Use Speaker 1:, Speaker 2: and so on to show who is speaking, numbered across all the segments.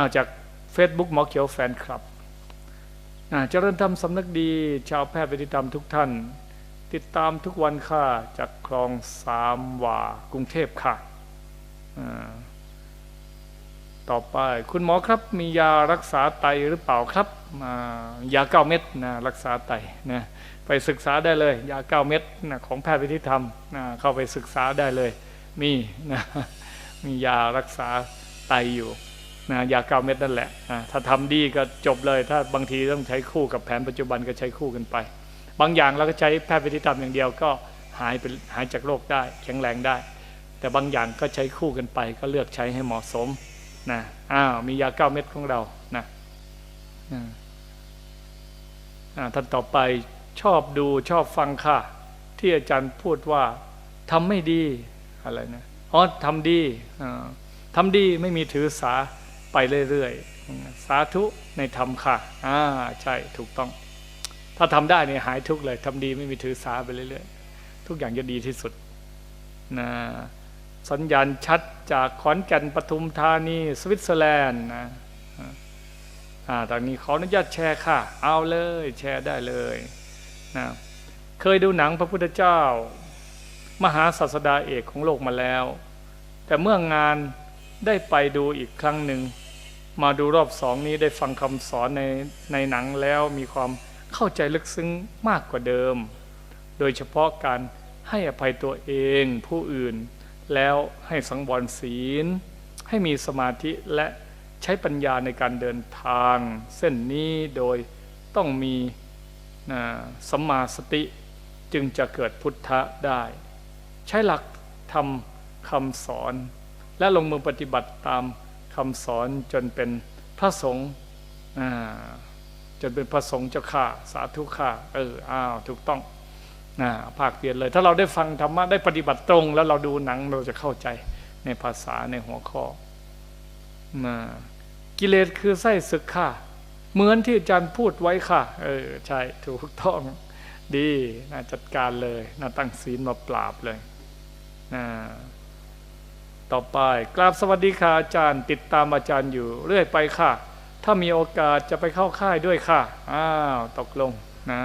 Speaker 1: าจาก Facebook หมอเขียวแฟนคลับอาเจริญธรรมสำนักดี ชาวแพทย์ปฏิธรรมทุกท่าน ติดตามทุกวันค่ะจากคลองสามวากรุงเทพค่ะต่อไปคุณหมอครับมียารักษาไตหรือเปล่าครับยาเก้าเม็ดนะรักษาไตนะไปศึกษาได้เลย ยาเก้าเม็ดนะของแพทย์วิธีธรรมนะเข้าไปศึกษาได้เลย มีนะมียารักษาไตอยู่ นะยาเก้าเม็ดนั่นแหละนะถ้าทำดีก็จบเลย ถ้าบางทีต้องใช้คู่กับแผนปัจจุบันก็ใช้คู่กันไป บางอย่างเราก็ใช้แพทย์วิธีธรรมอย่างเดียวก็หายเป็นหายจากโรคได้ แข็งแรงได้ แต่บางอย่างก็ใช้คู่กันไป ก็เลือกใช้ให้เหมาะสมนะอ้าวมียาเก้าเม็ดของเรานะท่านต่อไปชอบดูชอบฟังค่ะ ที่อาจารย์พูดว่าทำไม่ดีอะไรนะอ๋อทำดีทำดีไม่มีถือสา ไปเรื่อยๆ สาธุในธรรมค่ะ อ่า ใช่ ถูกต้อง ถ้าทำได้เนี่ยหายทุกเลยทำดีไม่มีถือสาไปเรื่อยๆ ทุกอย่างจะดีที่สุดนะสัญญาณชัดจากขอนแก่นปทุมธานีสวิตเซอร์แลนด์นะอ่าตอนนี้ขออนุญาตแชร์ค่ะ เอาเลย แชร์ได้เลยนะเคยดูหนังพระพุทธเจ้า มหาศาสดาเอกของโลกมาแล้ว แต่เมื่องานได้ไปดูอีกครั้งหนึ่ง มาดูรอบสองนี้ได้ฟังคำสอนในในหนังแล้วมีความเข้าใจลึกซึ้งมากกว่าเดิม โดยเฉพาะการให้อภัยตัวเองผู้อื่น แล้วให้สังวรศีล ให้มีสมาธิและใช้ปัญญาในการเดินทาง เส้นนี้โดยต้องมีสัมมาสติจึงจะเกิดพุทธะได้ ใช้หลักทำคำสอน และลงมือปฏิบัติตาม คำสอนจนเป็นพระสงฆ์จนเป็นพระสงฆ์เจ้าข้าสาธุข้าเอออ้าวถูกต้องนะภาคเปลี่ยนเลย ถ้าเราได้ฟังธรรมะได้ปฏิบัติตรง แล้วเราดูหนังเราจะเข้าใจในภาษาในหัวข้อนะกิเลสคือไส้ศึกค่ะ เหมือนที่อาจารย์พูดไว้ค่ะ เออใช่ถูกต้องดีนะจัดการเลยนะตั้งศีลมาปราบเลยนะ ต่อไปกราบสวัสดีค่ะอาจารย์ ติดตามอาจารย์อยู่เรื่อยไปค่ะ ถ้ามีโอกาสจะไปเข้าค่ายด้วยค่ะอ้าวตกลงนะ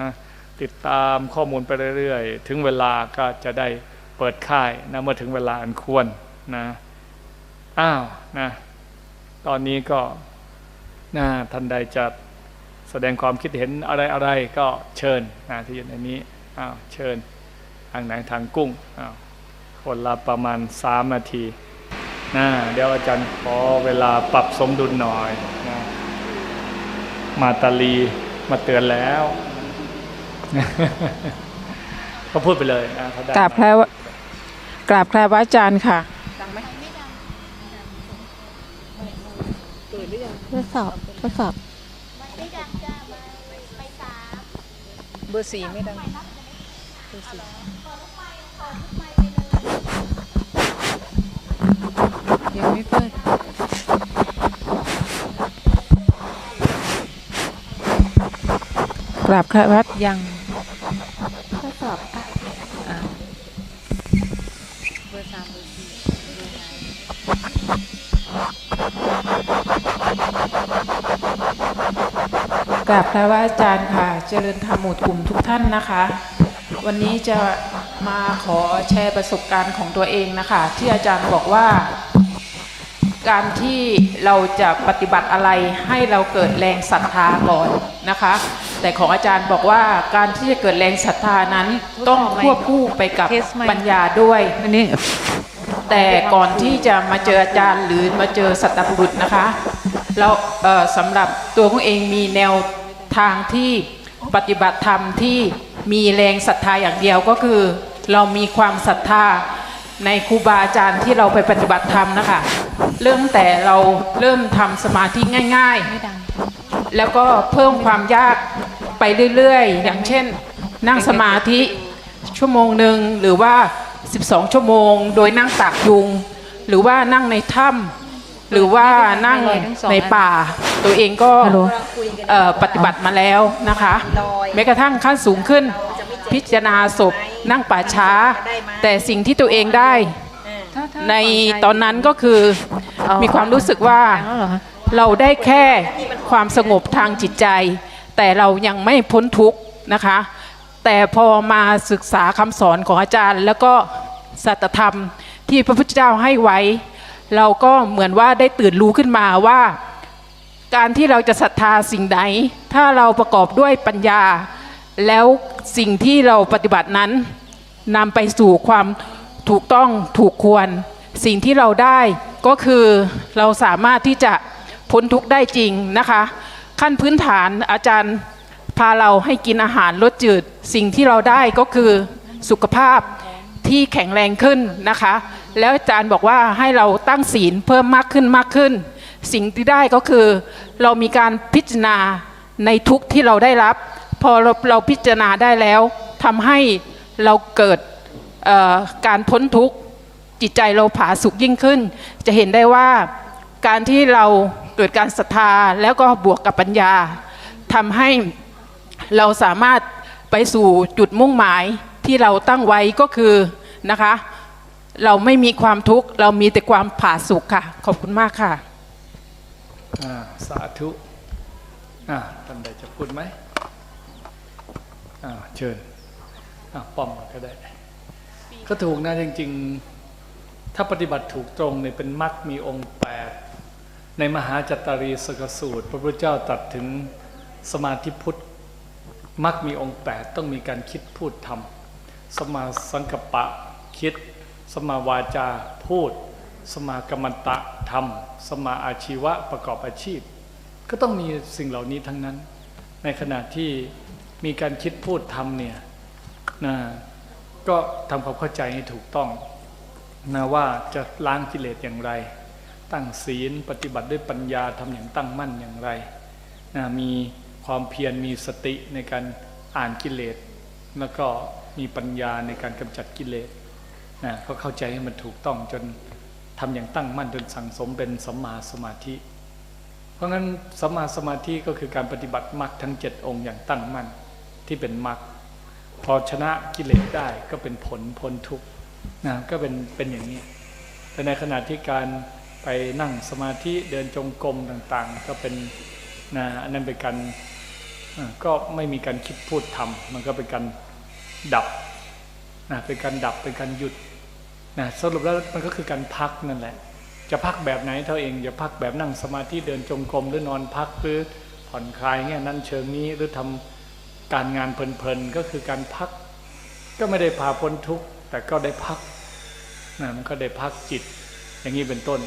Speaker 1: ติดตามข้อมูลไปเรื่อยๆ ถึงเวลาก็จะได้เปิดค่ายนะเมื่อถึงเวลาอันควรนะอ้าวนะตอนนี้ก็นะท่านใดจะแสดงความคิดเห็นอะไรๆก็เชิญนะที่อยู่ในนี้อ้าวเชิญทางไหนทางกุ้งอ้าวคนละประมาณสามนาที นะเดี๋ยวอาจารย์ขอเวลาปรับสมดุลหน่อยนะมาตาลีมาเตือนแล้วก็พูดไปเลยอะถ้าได้
Speaker 2: กราบแพรวะกราบแพรวะอาจารย์ค่ะ
Speaker 3: ทดสอบทดสอบ
Speaker 2: เบอร์สี่ไม่ดัง ยังไม่เปิดกราบแพรวะยัง
Speaker 3: ทดสอบอะ
Speaker 2: เบอร์สามเบอร์สี่กราบพระว่าอาจารย์ค่ะ เจริญธรรมหมู่กลุ่มทุกท่านนะคะ วันนี้จะมาขอแชร์ประสบการณ์ของตัวเองนะคะ ที่อาจารย์บอกว่า การที่เราจะปฏิบัติอะไรให้เราเกิดแรงศรัทธาก่อนนะคะ แต่ของอาจารย์บอกว่าการที่จะเกิดแรงศรัทธานั้นต้องควบคู่ไปกับปัญญาด้วย
Speaker 3: อันนี้
Speaker 2: แต่ก่อนที่จะมาเจออาจารย์หรือมาเจอสัตบุรุษนะคะแล้วเอ่อสำหรับตัวของเองมีแนวทางที่ปฏิบัติธรรมที่มีแรงศรัทธาอย่างเดียวก็คือ เรามีความศรัทธาในครูบาอาจารย์ที่เราไปปฏิบัติธรรมนะคะ เริ่มแต่เราเริ่มทำสมาธิง่ายๆ
Speaker 3: ไม่ดัง
Speaker 2: แล้วก็เพิ่มความยากไปเรื่อยๆ อย่างเช่น นั่งสมาธิชั่วโมงหนึ่งหรือว่า 12 ชั่วโมง โดยนั่งตากยุง หรือว่านั่งในถ้ำหรือว่านั่งในป่า ตัวเองก็
Speaker 3: ฮัลโหล
Speaker 2: เอ่อปฏิบัติมาแล้วนะคะ แม้กระทั่งขั้นสูงขึ้น พิจารณาศพนั่งป่าช้า แต่สิ่งที่ตัวเองได้ ในตอนนั้นก็คือมีความรู้สึกว่า
Speaker 3: ดังแล้วเหรอคะ
Speaker 2: เราได้แค่ความสงบทางจิตใจ แต่เรายังไม่พ้นทุกข์นะคะ แต่พอมาศึกษาคำสอนของอาจารย์ แล้วก็สัจธรรมที่พระพุทธเจ้าให้ไว้ เราก็เหมือนว่าได้ตื่นรู้ขึ้นมาว่า การที่เราจะศรัทธาสิ่งใดถ้าเราประกอบด้วยปัญญา แล้วสิ่งที่เราปฏิบัตินั้นนำไปสู่ความ ถูกต้องถูกควร สิ่งที่เราได้ก็คือเราสามารถที่จะพ้นทุกข์ได้จริงนะคะ ขั้นพื้นฐานอาจารย์พาเราให้กินอาหารลดจืด สิ่งที่เราได้ก็คือสุขภาพที่แข็งแรงขึ้นนะคะ แล้วอาจารย์บอกว่าให้เราตั้งศีลเพิ่มมากขึ้นมากขึ้น สิ่งที่ได้ก็คือ เรามีการพิจารณาในทุกที่เราได้รับ พอเราเราพิจารณาได้แล้วทำให้เราเกิด การพ้นทุกข์จิตใจเราผาสุกยิ่งขึ้น จะเห็นได้ว่าการที่เราเกิดการศรัทธาแล้วก็บวกกับปัญญาทำให้เราสามารถไปสู่จุดมุ่งหมายที่เราตั้งไว้ก็คือนะคะ เราไม่มีความทุกข์ เรามีแต่ความผาสุกค่ะ ขอบคุณมากค่ะ
Speaker 1: สาธุท่านใดจะพูดไหมเชิญอ่าป้อมก็ได้ ก็ถูกนะจริง ๆ ถ้าปฏิบัติถูกตรงเนี่ยเป็นมรรคมีองค์แปดในมหาจัตตารีสกสูตร พระพุทธเจ้าตรัสถึงสมาธิพุทธมรรคมีองค์แปดต้องมีการคิดพูดทำสมาสังกปปะคิด สมาวาจาพูด สมากรรมตะทำสมาอาชีวะประกอบอาชีพ ก็ต้องมีสิ่งเหล่านี้ทั้งนั้น ในขณะที่มีการคิดพูดทำเนี่ยนะ ก็ทำความเข้าใจให้ถูกต้องนะว่าจะล้างกิเลสอย่างไร ตั้งศีลปฏิบัติด้วยปัญญาทำอย่างตั้งมั่นอย่างไรนะมีความเพียรมีสติในการอ่านกิเลส แล้วก็มีปัญญาในการกำจัดกิเลสนะก็เข้าใจให้มันถูกต้องจนทำอย่างตั้งมั่นจนสั่งสมเป็นสัมมาสมาธิ เพราะงั้นสัมมาสมาธิก็คือการปฏิบัติมรรคทั้งเจ็ดองค์อย่างตั้งมั่นที่เป็นมรรค พอชนะกิเลสได้ก็เป็นผลพ้นทุกข์นะก็เป็นเป็นอย่างนี้ แต่ในขณะที่การไปนั่งสมาธิเดินจงกรมต่างๆ ก็เป็นนะอันนั้นเป็นการก็ไม่มีการคิดพูดทำมันก็เป็นการดับนะเป็นการดับเป็นการหยุดนะสรุปแล้วมันก็คือการพักนั่นแหละ จะพักแบบไหนเท่าเองจะพักแบบนั่งสมาธิเดินจงกรมหรือนอนพักหรือผ่อนคลายเงี้ยนั่นเชิงนี้หรือทำ การงานเพลินๆก็คือการพัก ก็ไม่ได้พาพ้นทุกข์แต่ก็ได้พักนะมันก็ได้พักจิต อย่างนี้เป็นต้น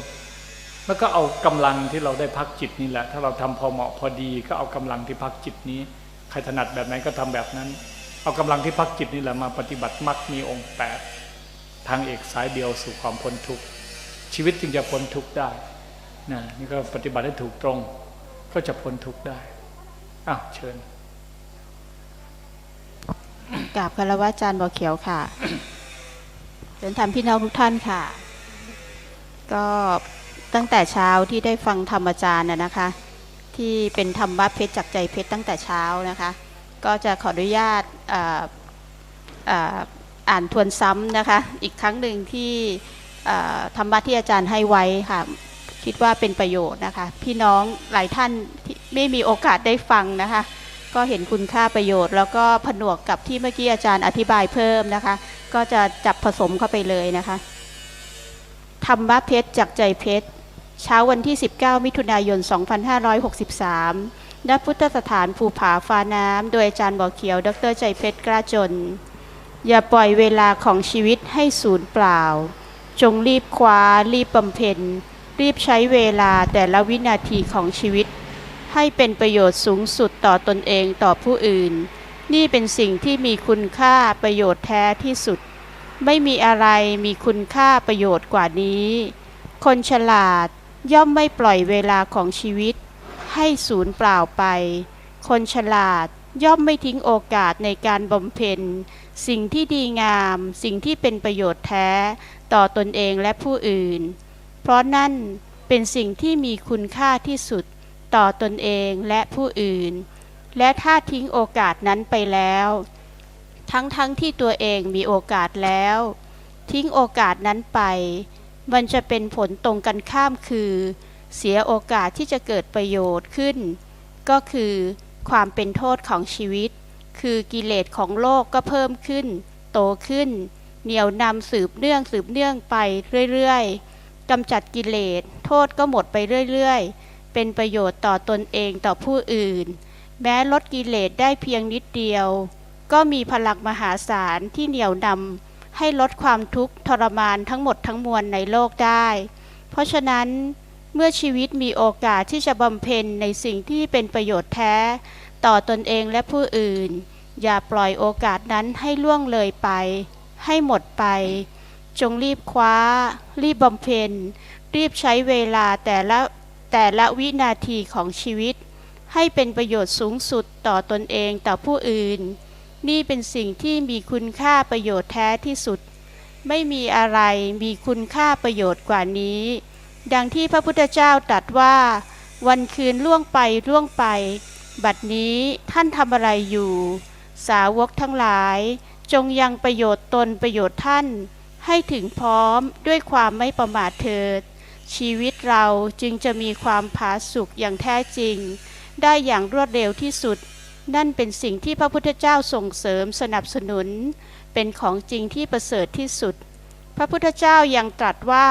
Speaker 1: แล้วก็เอากำลังที่เราได้พักจิตนี่แหละ ถ้าเราทำพอเหมาะพอดี ก็เอากำลังที่พักจิตนี้ ใครถนัดแบบไหนก็ทำแบบนั้น เอากำลังที่พักจิตนี่แหละมาปฏิบัติมรรคมีองค์แปดทางเอกสายเดียวสู่ความพ้นทุกข์ชีวิตจึงจะพ้นทุกข์ได้นะนี่ก็ปฏิบัติให้ถูกตรง ก็จะพ้นทุกข์ได้อ้าวเชิญ
Speaker 3: กราบคารวะอาจารย์บ่อเขียวค่ะเป็นธรรมพี่น้องทุกท่านค่ะ ก็ตั้งแต่เช้าที่ได้ฟังธรรมอาจารย์นะคะ ที่เป็นธรรมะเพชรจากใจเพชรตั้งแต่เช้านะคะ ก็จะขออนุญาตอ่านทวนซ้ำนะคะ อีกครั้งหนึ่งที่ธรรมะที่อาจารย์ให้ไว้ค่ะ คิดว่าเป็นประโยชน์นะคะ พี่น้องหลายท่านที่ไม่มีโอกาสได้ฟังนะคะ ก็เห็นคุณค่าประโยชน์ แล้วก็ผนวกกับที่เมื่อกี้อาจารย์อธิบายเพิ่มนะคะ ก็จะจับผสมเข้าไปเลยนะคะธรรมะเพชรจากใจเพชรเช้าวันที่ 19 มิถุนายน 2563 ณ พุทธสถานภูผาฟ้าน้ำ โดยอาจารย์บ่อเขียว ดรใจเพชรกล้าจน อย่าปล่อยเวลาของชีวิตให้สูญเปล่า จงรีบคว้า รีบบำเพ็ญ รีบใช้เวลาแต่ละวินาทีของชีวิต ให้เป็นประโยชน์สูงสุดต่อตนเองต่อผู้อื่น นี่เป็นสิ่งที่มีคุณค่าประโยชน์แท้ที่สุด ไม่มีอะไรมีคุณค่าประโยชน์กว่านี้ คนฉลาดย่อมไม่ปล่อยเวลาของชีวิต ให้สูญเปล่าไป คนฉลาดย่อมไม่ทิ้งโอกาสในการบำเพ็ญ สิ่งที่ดีงาม สิ่งที่เป็นประโยชน์แท้ต่อตนเองและผู้อื่น เพราะนั่นเป็นสิ่งที่มีคุณค่าที่สุด ต่อตนเองและผู้อื่น และถ้าทิ้งโอกาสนั้นไปแล้ว ทั้งๆทที่ตัวเองมีโอกาสแล้ว ทิ้งโอกาสนั้นไป มันจะเป็นผลตรงกันข้ามคือ เสียโอกาสที่จะเกิดประโยชน์ขึ้น ก็คือความเป็นโทษของชีวิต คือกิเลสของโลกก็เพิ่มขึ้น โตขึ้น เหนี่ยวนำสืบเนื่องสืบเนื่องไปเรื่อยๆกำจัดกิเลส โทษก็หมดไปเรื่อยๆ เป็นประโยชน์ต่อตนเองต่อผู้อื่น แม้ลดกิเลสได้เพียงนิดเดียว ก็มีพลังมหาศาลที่เหนี่ยวนำให้ลดความทุกข์ทรมานทั้งหมดทั้งมวลในโลกได้ เพราะฉะนั้นเมื่อชีวิตมีโอกาสที่จะบำเพ็ญในสิ่งที่เป็นประโยชน์แท้ ต่อตนเองและผู้อื่น อย่าปล่อยโอกาสนั้นให้ล่วงเลยไป ให้หมดไป จงรีบคว้า รีบบำเพ็ญรีบใช้เวลาแต่ละ แต่ละวินาทีของชีวิต ให้เป็นประโยชน์สูงสุดต่อตนเองต่อผู้อื่น นี่เป็นสิ่งที่มีคุณค่าประโยชน์แท้ที่สุด ไม่มีอะไรมีคุณค่าประโยชน์กว่านี้ ดังที่พระพุทธเจ้าตรัสว่า วันคืนล่วงไปล่วงไป บัดนี้ท่านทำอะไรอยู่ สาวกทั้งหลาย จงยังประโยชน์ตนประโยชน์ท่าน ให้ถึงพร้อมด้วยความไม่ประมาทเถิด ชีวิตเราจึงจะมีความผาสุกอย่างแท้จริง ได้อย่างรวดเร็วที่สุด นั่นเป็นสิ่งที่พระพุทธเจ้าส่งเสริมสนับสนุน เป็นของจริงที่ประเสริฐที่สุด พระพุทธเจ้ายังตรัสว่า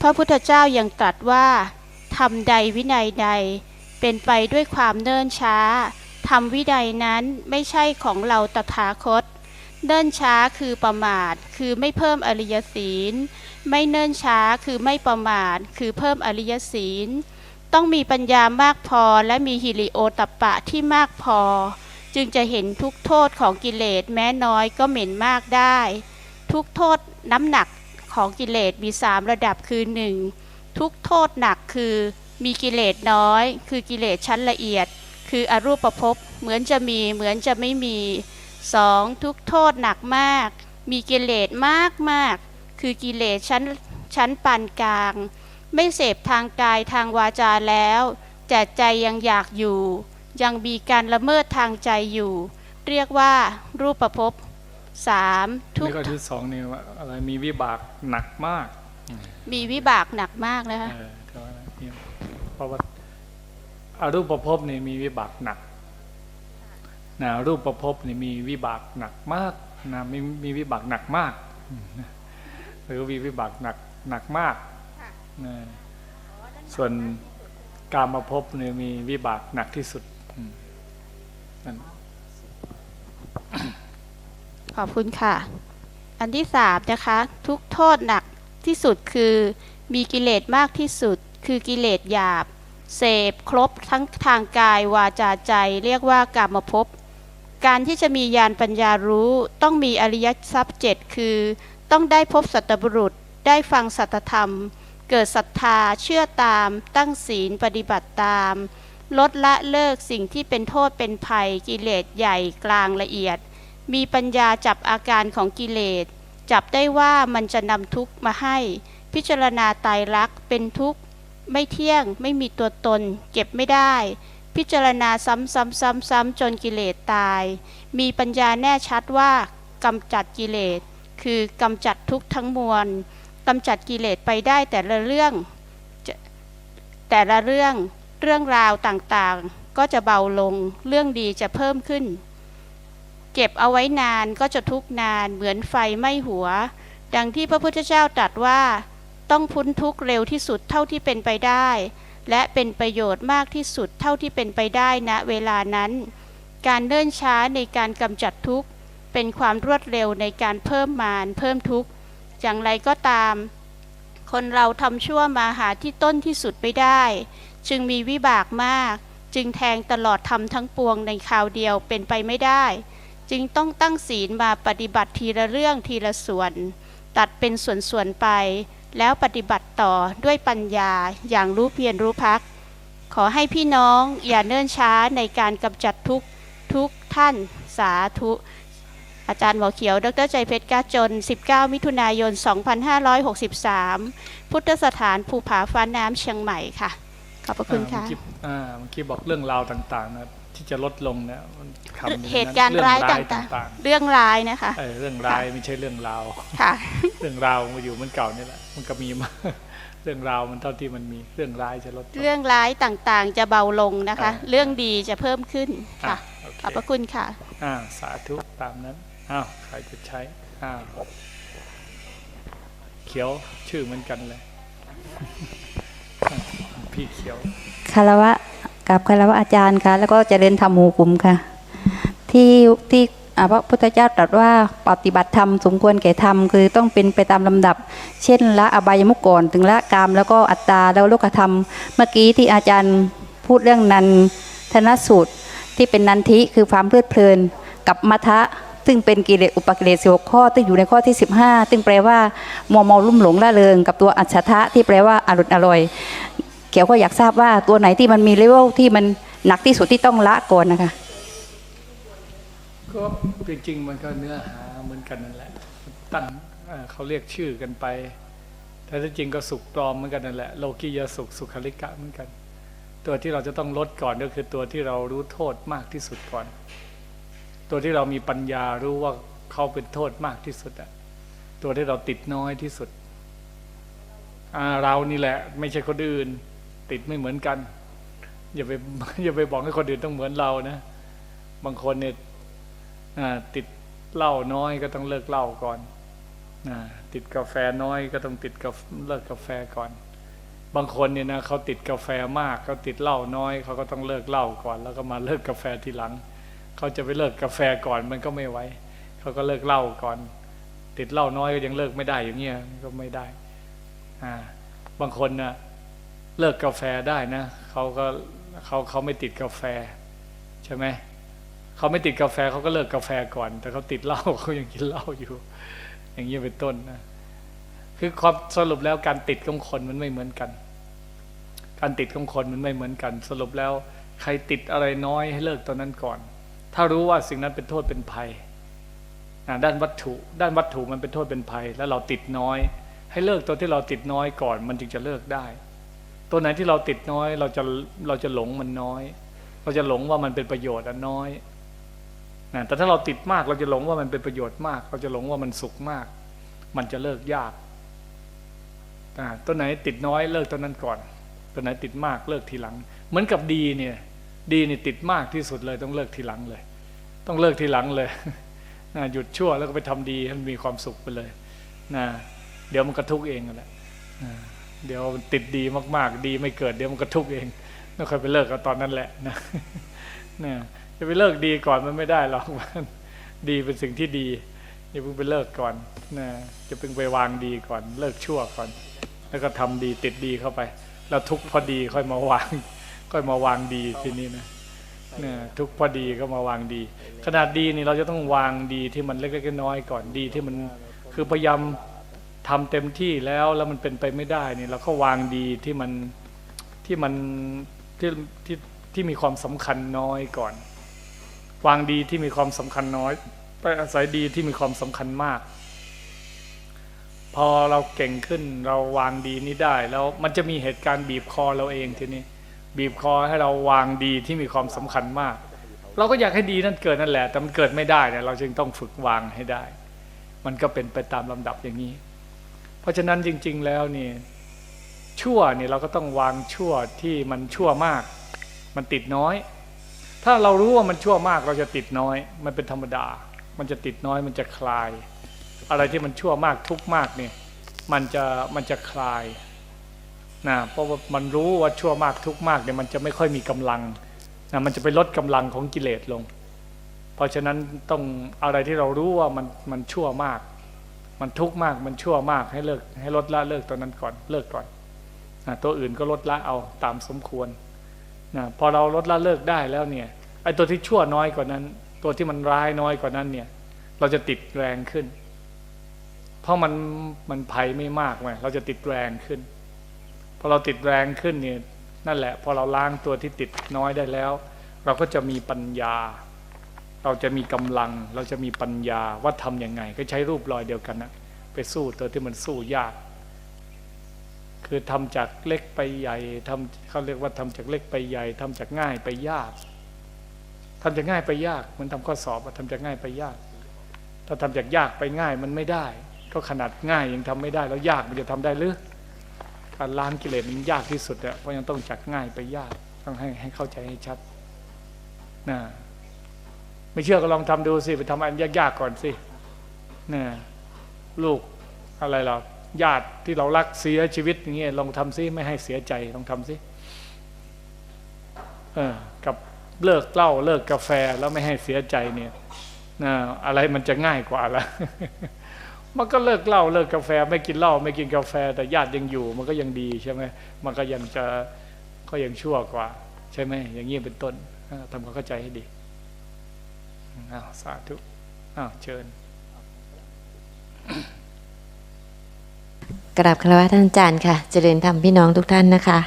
Speaker 3: พระพุทธเจ้ายังตรัสว่าทำใดวินัยใด เป็นไปด้วยความเนิ่นช้าทำวินัยนั้นไม่ใช่ของเราตถาคต เนิ่นช้าคือประมาท คือไม่เพิ่มอริยศีล ไม่เนิ่นช้าคือไม่ประมาท คือเพิ่มอริยศีล ต้องมีปัญญามากพอและมีฮิริโอตปปะที่มากพอ จึงจะเห็นทุกโทษของกิเลสแม้น้อยก็เหม็นมากได้ ทุกโทษน้ำหนักของกิเลสมีสามระดับคือหนึ่งทุกโทษหนักคือมีกิเลสน้อย คือกิเลสชั้นละเอียด คืออรูปภพเหมือนจะมีเหมือนจะไม่มี สองทุกโทษหนักมาก มีกิเลสมากมาก คือกิเลสชั้นชั้นปานกลาง ไม่เสพทางกายทางวาจาแล้วแต่ใจยังอยากอยู่ ยังมีการละเมิดทางใจอยู่ เรียกว่ารูปภพสามทุก
Speaker 1: นี่ก็ที่สองนี่ว่าอะไรมีวิบากหนักมาก
Speaker 3: มีวิบากหนักมากนะคะ
Speaker 1: เออแต่ว่านี่เพราะว่าอารูปภพนี่มีวิบากหนัก นะรูปภพนี่มีวิบากหนักมากนะมีมีวิบากหนักมากนะหรือมีวิบากหนักหนักมากนะส่วนกามภพนี่มีวิบากหนักที่สุดอืมนั่น
Speaker 3: ขอบคุณค่ะ อันที่สามนะคะ ทุกโทษหนักที่สุดคือมีกิเลสมากที่สุด คือกิเลสหยาบ เสพครบทั้งทางกายวาจาใจ เรียกว่ากามภพ การที่จะมีญาณปัญญารู้ต้องมีอริยทรัพย์เจ็ดคือ ต้องได้พบสัตบุรุษ ได้ฟังสัตธรรม เกิดศรัทธาเชื่อตาม ตั้งศีลปฏิบัติตาม ลดละเลิกสิ่งที่เป็นโทษเป็นภัยกิเลสใหญ่กลางละเอียด มีปัญญาจับอาการของกิเลส จับได้ว่ามันจะนำทุกข์มาให้ พิจารณาตายรักเป็นทุกข์ ไม่เที่ยงไม่มีตัวตน เก็บไม่ได้ พิจารณาซ้ำๆๆๆจนกิเลสตาย มีปัญญาแน่ชัดว่ากำจัดกิเลส คือกำจัดทุกทั้งมวลกำจัดกิเลสไปได้แต่ละเรื่อง แต่ละเรื่องเรื่องราวต่างๆ ก็จะเบาลงเรื่องดีจะเพิ่มขึ้น เก็บเอาไว้นานก็จะทุกนานเหมือนไฟไหม้หัว ดังที่พระพุทธเจ้าตรัสว่า ต้องพ้นทุกเร็วที่สุดเท่าที่เป็นไปได้ และเป็นประโยชน์มากที่สุดเท่าที่เป็นไปได้ณเวลานั้น การเนิ่นช้าในการกำจัดทุกข์ เป็นความรวดเร็วในการเพิ่มมารเพิ่มทุกข์ อย่างไรก็ตาม คนเราทำชั่วมาหาที่ต้นที่สุดไม่ได้ จึงมีวิบากมาก จึงแทงตลอดทำทั้งปวงในคราวเดียวเป็นไปไม่ได้ จึงต้องตั้งศีลมาปฏิบัติทีละเรื่องทีละส่วน ตัดเป็นส่วนๆไป แล้วปฏิบัติต่อด้วยปัญญาอย่างรู้เพียรรู้พัก ขอให้พี่น้องอย่าเนิ่นช้าในการกำจัดทุกทุกท่านสาธุ อาจารย์หมอเขียว ดรใจเพชรกาจน 19 มิถุนายน 2563 พุทธสถานภูผาฟ้าน้ำเชียงใหม่ค่ะ ขอบพระคุณค่ะ
Speaker 1: อ่าเมื่อกี้อ่าเมื่อกี้บอกเรื่องราวต่างๆนะ ที่จะลดลงนะมันคำนี้นะ
Speaker 3: เหตุการณ์ร้าย
Speaker 1: เอง
Speaker 3: ต่าง
Speaker 1: ๆ
Speaker 3: ๆเรื่องร้ายนะคะ
Speaker 1: เออเรื่องร้ายไม่ใช่เรื่องราว
Speaker 3: ค่ะ
Speaker 1: เรื่องราวมันอยู่เหมันเก่านี่แหละ มันก็มีมา เรื่องราวมันเท่าที่มันมีเรื่องร้ายจะลดลง
Speaker 3: เรื่องร้ายต่างๆ จะเบาลงนะคะ
Speaker 1: อ่า
Speaker 3: เรื่องดีจะเพิ่มขึ้น
Speaker 1: อะ
Speaker 3: ค่ะ
Speaker 1: โอเค
Speaker 3: ขอบพระคุณค่ะ
Speaker 1: อ่าสาธุตามนั้นอ้าวใครจะใช้อ้าวเขียวชื่อเหมือนกันเลย พี่เขียว
Speaker 4: คารวะ กับคารวะอาจารย์ค่ะ แล้วก็จะเริญธรรมหมู่กลุ่มค่ะ ที่ที่พระพุทธเจ้าตรัสว่าปฏิบัติธรรมสมควรแก่ธรรมคือต้องเป็นไปตามลำดับ เช่นละอบายมุกก่อน ถึงละกามแล้วก็อัตตาแล้วโลกธรรม เมื่อกี้ที่อาจารย์พูดเรื่องนันทนสูตรที่เป็นนันทิคือความเพลิดเพลิน กับมัทะซึ่งเป็นกิเลสอุปกิเลสสิบหกข้อซึ่งอยู่ในข้อที่ 15ซึ่งแปลว่ามัวเมาลุ่มหลงละเริงกับตัวอัจฉทะที่แปลว่าอร่อยอร่อย เขียวก็อยากทราบว่าตัวไหนที่มันมีเลเวลที่มันหนักที่สุดที่ต้องละก่อนนะคะ
Speaker 1: ก็จริงๆมันก็เนื้อหาเหมือนกันนั่นแหละ ตั้งเขาเรียกชื่อกันไปแต่ที่จริงก็สุขปลอมเหมือนกันนั่นแหละโลกิยสุขสุขลิกะเหมือนกัน ตัวที่เราจะต้องลดก่อนก็คือตัวที่เรารู้โทษมากที่สุดก่อน ตัวที่เรามีปัญญารู้ว่าเขาเป็นโทษมากที่สุดอะตัวที่เราติดน้อยที่สุดอ่าเรานี่แหละ ไม่ใช่คนอื่น ติดไม่เหมือนกัน อย่าไปอย่าไปบอกให้คนอื่นต้องเหมือนเรานะ บางคนเนี่ยติดเหล้าน้อยก็ต้องเลิกเหล้าก่อนอติดกาแฟน้อยก็ต้องติดกาเลิกกาแฟก่อน บางคนเนี่ยนะเขาติดกาแฟมากเขาติดเหล้าน้อยเขาก็ต้องเลิกเหล้าก่อน แล้วก็มาเลิกกาแฟทีหลังเขาจะไปเลิกกาแฟก่อนมันก็ไม่ไหวเขาก็เลิกเหล้าก่อน ติดเหล้าน้อยก็ยังเลิกไม่ได้อย่างเงี้ยก็ไม่ได้อ่าบางคนนะ เลิกกาแฟได้นะเขาก็เขาเขาไม่ติดกาแฟใช่ไหมเขาไม่ติดกาแฟเขาก็เลิกกาแฟก่อน แต่เขาติดเหล้าเขายังกินเหล้าอยู่ อย่างนี้เป็นต้นนะคือความสรุปแล้วการติดของคนมันไม่เหมือนกัน การติดของคนมันไม่เหมือนกัน สรุปแล้ว ใครติดอะไรน้อยให้เลิกตอนนั้นก่อน ถ้ารู้ว่าสิ่งนั้นเป็นโทษเป็นภัยด้านวัตถุ ด้านวัตถุมันเป็นโทษเป็นภัย แล้วเราติดน้อย ให้เลิกตัวที่เราติดน้อยก่อน มันจึงจะเลิกได้ ตัวไหนที่เราติดน้อยเราจะเราจะหลงมันน้อย เราจะหลงว่ามันเป็นประโยชน์อันน้อยนะแต่ถ้าเราติดมากเราจะหลงว่ามันเป็นประโยชน์มาก เราจะหลงว่ามันสุขมาก มันจะเลิกยากอ่าตัวไหนติดน้อยเลิกตัวนั้นก่อน ตัวไหนติดมากเลิกทีหลัง เหมือนกับดีเนี่ย ดีนี่ติดมากที่สุดเลยต้องเลิกทีหลังเลย ต้องเลิกทีหลังเลยนะหยุดชั่วแล้วก็ไปทำดีให้มันมีความสุขไปเลยนะเดี๋ยวมันกระทุกเองนั่นแหละนะ เดี๋ยวติดดีมาก ๆ ดีไม่เกิดเดี๋ยวมันกระทุกข์เองไม่ค่อยไปเลิกกับตอนนั้นแหละนะนะจะไปเลิกดีก่อนมันไม่ได้หรอกมันดีเป็นสิ่งที่ดีอย่าเพิ่งไปเลิกก่อนนะจะเพิ่งไปวางดีก่อน เลิกชั่วก่อน แล้วก็ทำดีติดดีเข้าไป แล้วทุกพอดีค่อยมาวาง ค่อยมาวางดีทีนี้นะเนี่ยทุกพอดีก็มาวางดี ขนาดดีนี่เราจะต้องวางดีที่มันเล็กๆน้อยๆก่อนดีที่มันคือพยายาม ทำเต็มที่แล้วแล้วมันเป็นไปไม่ได้นี่เราก็วางดีที่มันที่มันที่ที่ที่มีความสำคัญน้อยก่อน วางดีที่มีความสำคัญน้อย ไปอาศัยดีที่มีความสำคัญมาก พอเราเก่งขึ้นเราวางดีนี้ได้ แล้วมันจะมีเหตุการณ์บีบคอเราเองทีนี้บีบคอให้เราวางดีที่มีความสำคัญมาก เราก็อยากให้ดีนั่นเกิดนั่นแหละ แต่มันเกิดไม่ได้เนี่ยเราจึงต้องฝึกวางให้ได้ มันก็เป็นไปตามลำดับอย่างนี้ เพราะฉะนั้นจริง ๆแล้วนี่ชั่วนี่เราก็ต้องวางชั่วที่มันชั่วมาก มันติดน้อย ถ้าเรารู้ว่ามันชั่วมากเราจะติดน้อย มันเป็นธรรมดา มันจะติดน้อยมันจะคลาย อะไรที่มันชั่วมากทุกมากเนี่ยมันจะมันจะคลายนะเพราะว่ามันรู้ว่าชั่วมากทุกมากเนี่ยมันจะไม่ค่อยมีกำลังนะมันจะไปลดกำลังของกิเลสลง เพราะฉะนั้นต้องอะไรที่เรารู้ว่ามันมันชั่วมาก มันทุกข์มากมันชั่วมากให้เลิกให้ลดละเลิกตัวนั้นก่อนเลิกก่อนนะตัวอื่นก็ลดละเอาตามสมควรนะพอเราลดละเลิกได้แล้วเนี่ยไอ้ตัวที่ชั่วน้อยกว่านั้น ตัวที่มันร้ายน้อยกว่านั้นเนี่ย เราจะติดแรงขึ้น เพราะมันมันภัยไม่มากไงเราจะติดแรงขึ้นพอเราติดแรงขึ้นเนี่ยนั่นแหละ พอเราล้างตัวที่ติดน้อยได้แล้ว เราก็จะมีปัญญา เราจะมีกำลังเราจะมีปัญญาว่าทำยังไง ก็ใช้รูปรอยเดียวกันนะไปสู้ตัวที่มันสู้ยาก คือทำจากเล็กไปใหญ่ทำเขาเรียกว่าทำจากเล็กไปใหญ่ทำจากง่ายไปยากทำจากง่ายไปยาก มันทำข้อสอบอะทำจากง่ายไปยาก ถ้าทำจากยากไปง่ายมันไม่ได้ ก็ขนาดง่ายยังทำไม่ได้ แล้วยากมันจะทำได้หรือการล้างกิเลสมันยากที่สุดอะเพราะยังต้องจากง่ายไปยากต้องให้ให้เข้าใจให้ชัดนะ ไม่เชื่อก็ลองทำดูสิไปทำอันยากๆก่อนสินะลูกอะไรเราญาติที่เรารักเสียชีวิตอย่างเงี้ยลองทำซิไม่ให้เสียใจลองทำซิเออกับเลิกเหล้าเลิกกาแฟแล้วไม่ให้เสียใจเนี่ยนะอะไรมันจะง่ายกว่าละมันก็เลิกเหล้าเลิกกาแฟ ไม่กินเหล้าไม่กินกาแฟ แต่ญาติยังอยู่ มันก็ยังดีใช่ไหมมันก็ยังจะก็ยังชั่วกว่า ใช่ไหมอย่างนี้เป็นต้นทำความเข้าใจให้ดี อ้าวสาธุอ้าวเชิญ
Speaker 5: กราบคารวะท่านอาจารย์ค่ะ เจริญธรรมพี่น้องทุกท่านนะคะ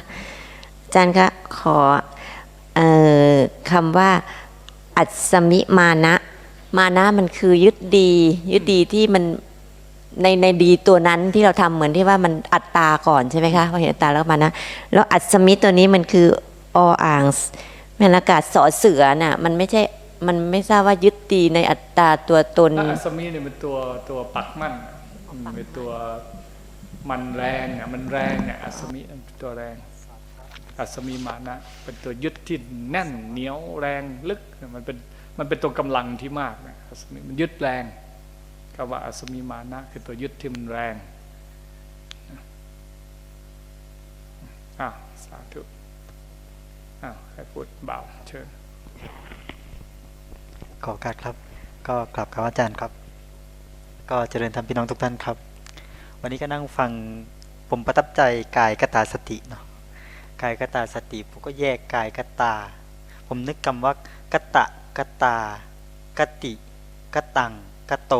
Speaker 5: อาจารย์ก็ขอออคำว่า อัศมิมานะ มานะมันคือยึดดี ยึดดีที่มันในในดีตัวนั้นที่เราทำเหมือนที่ว่ามันอัตตาก่อนใช่ไหมคะพอเห็นอัตตาแล้วมานะแล้วอัศมิตัวนี้มันคือออ่างแมนอากาศสอเสือน่ะมันไม่ใช่ มันไม่ทราบว่ายึดดีในอัตตาตัวตน
Speaker 1: อัศมีเนี่ยเป็นตัวตัวปักมั่นเป็นตัวมันแรงอะมันแรงเนี่ยอัศมีเป็นตัวแรงอัศมีมานะ เป็นตัวยึดที่แน่นเหนียวแรงลึกมันเป็นมันเป็นตัวกำลังที่มากนะอัศมีมันยึดแรงคำว่าอัศมีมานะคือตัวยึดที่มันแรงอะสาธุอ้าวใครพูดเบาเชิญ
Speaker 6: ขอการครับ ก็กลับครับอาจารย์ครับ ก็เจริญธรรมพี่น้องทุกท่านครับ วันนี้ก็นั่งฟังผมประทับใจกายกตาสติเนาะกายกตาสติผมก็แยกกายกตา ผมนึกคำว่ากตะกตากติกตังกโต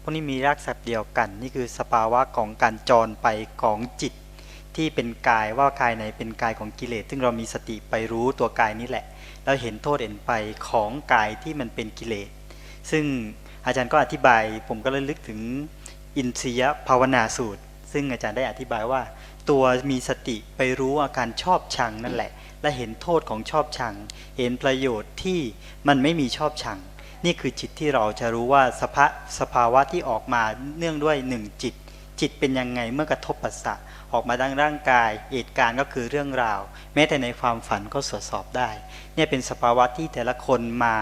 Speaker 6: พวกนี้มีรากศัพท์เดียวกัน นี่คือสภาวะของการจรไปของจิต ที่เป็นกายว่ากายไหนเป็นกายของกิเลสซึ่งเรามีสติไปรู้ตัวกายนี้แหละ แล้วเห็นโทษเห็นไปของกายที่มันเป็นกิเลส ซึ่งอาจารย์ก็อธิบายผมก็เลยลึกถึงอินทรียภาวนาสูตร ซึ่งอาจารย์ได้อธิบายว่า ตัวมีสติไปรู้อาการชอบชังนั่นแหละ และเห็นโทษของชอบชัง เห็นประโยชน์ที่มันไม่มีชอบชัง นี่คือจิตที่เราจะรู้ว่าสภาสภาวะที่ออกมาเนื่องด้วยหนึ่งจิต จิตเป็นยังไงเมื่อกระทบปัสสะ ออกมาดังร่างกายเหตุการณ์ก็คือเรื่องราว แม้แต่ในความฝันก็ตรวจสอบได้ เนี่ยเป็นสภาวะที่แต่ละคนมา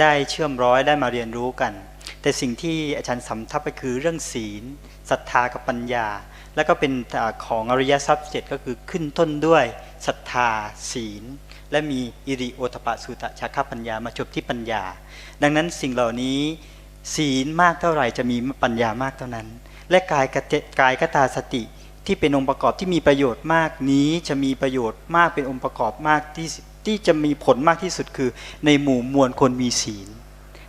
Speaker 6: ได้เชื่อมร้อยได้มาเรียนรู้กัน แต่สิ่งที่อาจารย์สำทับไปคือเรื่องศีลศรัทธากับปัญญา แล้วก็เป็นของอริยทรัพย์เจ็ดก็คือขึ้นต้นด้วยศรัทธาศีล และมีอิริโอตปะสุตะชาคปัญญามาจบที่ปัญญา ดังนั้นสิ่งเหล่านี้ศีลมากเท่าไหร่จะมีปัญญามากเท่านั้น และกายกตกายกตาสติ ที่เป็นองค์ประกอบที่มีประโยชน์มากนี้จะมีประโยชน์มากเป็นองค์ประกอบมากที่ที่จะมีผลมากที่สุดคือ ในหมู่มวลคนมีศีล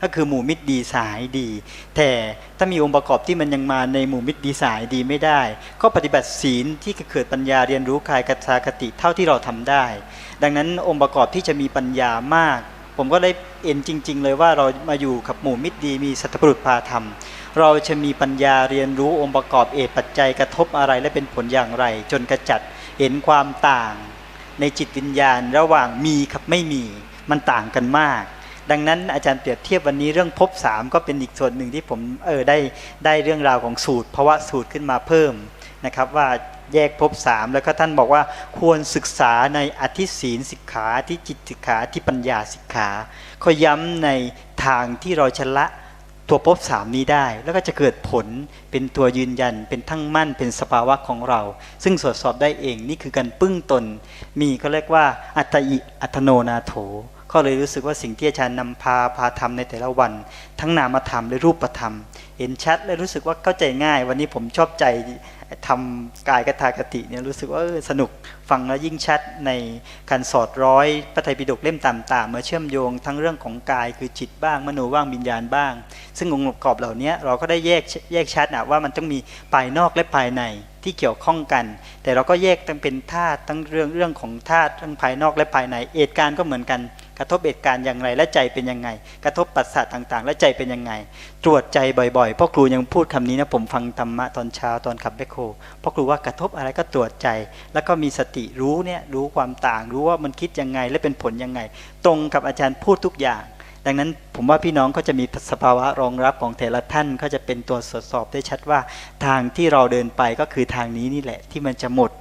Speaker 6: ก็คือหมู่มิตรดีสายดี แต่ถ้ามีองค์ประกอบที่มันยังมาในหมู่มิตรดีสายดีไม่ได้ ก็ปฏิบัติศีลที่เกิดปัญญาเรียนรู้กายกัตาคติเท่าที่เราทำได้ ดังนั้นองค์ประกอบที่จะมีปัญญามาก ผมก็ได้เอ็นจริง ๆ เลยว่าเรามาอยู่กับหมู่มิตรดีมีสัตบุรุษพาธรรม เราจะมีปัญญาเรียนรู้องค์ประกอบเอปัจจัยกระทบอะไรและเป็นผลอย่างไร จนกระจัดเห็นความต่าง ในจิตวิญญาณระหว่างมีกับไม่มีมันต่างกันมาก ดังนั้นอาจารย์เปรียบเทียบวันนี้เรื่องภพสามก็เป็นอีกส่วนหนึ่งที่ผมเออได้ได้เรื่องราวของสูตรภาวะสูตรขึ้นมาเพิ่มนะครับว่าแยกภพสามแล้วก็ท่านบอกว่าควรศึกษาในอธิศีลสิกขาอธิจิตสิกขาอธิปัญญาสิกขาเขาย้ำในทางที่เราชละ ตัวภพสามนี้ได้ แล้วก็จะเกิดผลเป็นตัวยืนยัน เป็นทั้งมั่นเป็นสภาวะของเรา ซึ่งตรวจสอบได้เองนี่คือการปึ้งตน มีก็เรียกว่าอัตอิอัตโนนาโถ ก็เลยรู้สึกว่าสิ่งที่อาจารย์นำพาพาทำในแต่ละวัน ทั้งนามธรรมและรูปธรรม เห็นชัดและรู้สึกว่าเข้าใจง่าย วันนี้ผมชอบใจทำกายกตากติเนี่ยรู้สึกว่าสนุกฟังแล้วยิ่งชัดในการสอดร้อยพระไตรปิฎกเล่มต่างๆมาเชื่อมโยงทั้งเรื่องของกายคือจิตบ้างมโนบ้างวิญญาณบ้าง ซึ่งองค์ประกอบเหล่านี้เราก็ได้แยกแยกชัดนะว่ามันต้องมีภายนอกและภายในที่เกี่ยวข้องกัน แต่เราก็แยกตั้งเป็นธาตุตั้งเรื่องเรื่องของธาตุทั้งภายนอกและภายในเอตการก็เหมือนกัน กระทบเอตการ์อย่างไร และใจเป็นยังไง กระทบปัสสาวะต่างๆ และใจเป็นยังไง ตรวจใจบ่อยๆพ่อครูยังพูดคำนี้นะผมฟังธรรมะตอนเช้าตอนขับแบคโฮพ่อครูว่ากระทบอะไรก็ตรวจใจ แล้วก็มีสติรู้เนี่ยรู้ความต่าง รู้ว่ามันคิดยังไงและเป็นผลยังไง ตรงกับอาจารย์พูดทุกอย่าง ดังนั้นผมว่าพี่น้องก็จะมีสภาวะรองรับของแต่ละท่านก็จะเป็นตัวตรวจสอบได้ชัดว่า ทางที่เราเดินไปก็คือทางนี้นี่แหละที่มันจะหมด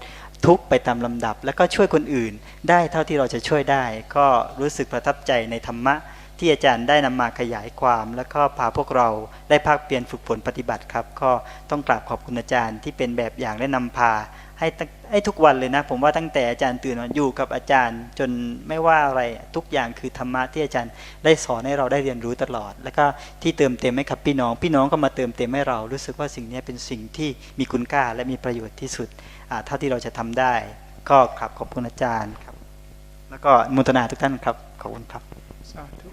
Speaker 6: ทุกข์ไปตามลำดับ แล้วก็ช่วยคนอื่น ได้เท่าที่เราจะช่วยได้ ก็รู้สึกประทับใจในธรรมะ ที่อาจารย์ได้นำมาขยายความ แล้วก็พาพวกเราได้ภาคเปลี่ยนฝึกฝนปฏิบัติครับ ก็ต้องกราบขอบคุณอาจารย์ที่เป็นแบบอย่างและนำพาให้ให้ทุกวันเลยนะ ผมว่าตั้งแต่อาจารย์ตื่นมาอยู่กับอาจารย์ จนไม่ว่าอะไรทุกอย่างคือธรรมะที่อาจารย์ได้สอนให้เราได้เรียนรู้ตลอด แล้วก็ที่เติมเต็มให้กับพี่น้อง พี่น้องก็มาเติมเต็มให้เรารู้สึกว่าสิ่งนี้เป็นสิ่งที่มีคุณค่าและมีประโยชน์ที่สุดเท่าที่เราจะทำได้ ก็ครับขอบคุณอาจารย์ครับ แล้วก็มุทนาทุกท่านครับขอบคุณครับ
Speaker 1: สาธุ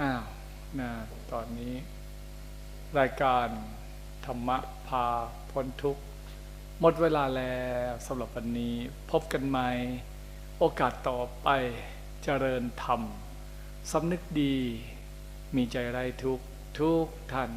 Speaker 1: อ้าวนะตอนนี้ รายการธรรมะพาพ้นทุกข์หมดเวลาแล้วสำหรับวันนี้พบกันใหม่โอกาสต่อไปเจริญธรรมสำนึกดี มีใจไร้ทุกทุกท่าน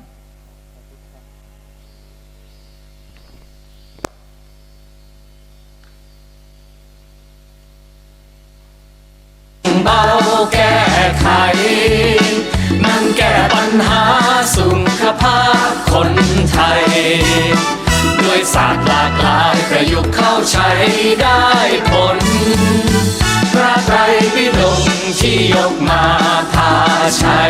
Speaker 7: คนไทย ด้วยศาสตร์หลากหลายประยุกต์เข้าใช้ได้ผล พระไตรปิฎกที่ยกมาพาใช้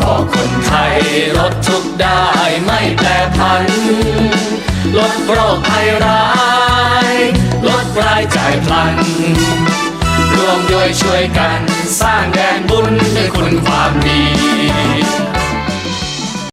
Speaker 7: บอกคนไทยลดทุกได้ไม่แปรผัน ลดโรคภัยร้าย ลดรายจ่ายพลันร่วมด้วยช่วยกันสร้างแดนบุญด้วยคุณความดี